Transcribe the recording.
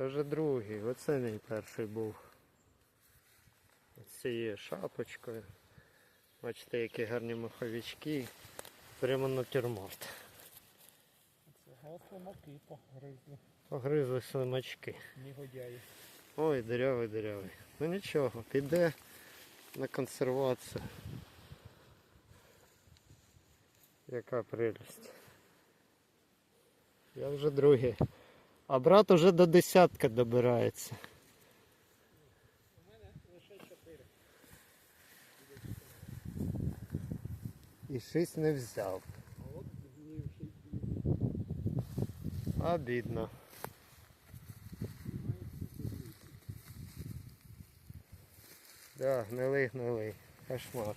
Це вже другий, оце мій перший був. З цією шапочкою. Бачите, які гарні маховички. Прямо натюрморт. Це гасло маки погризли, Погризли слимачки. негодяї. Ой, дирявий, дирявий. Ну нічого, піде на консервацію. Яка прелість. Я вже другий. А брат уже до десятка добирається. У мене лише чотири. І шість не взяв. Обідно. Да, гнилий, гнилий. Кошмар.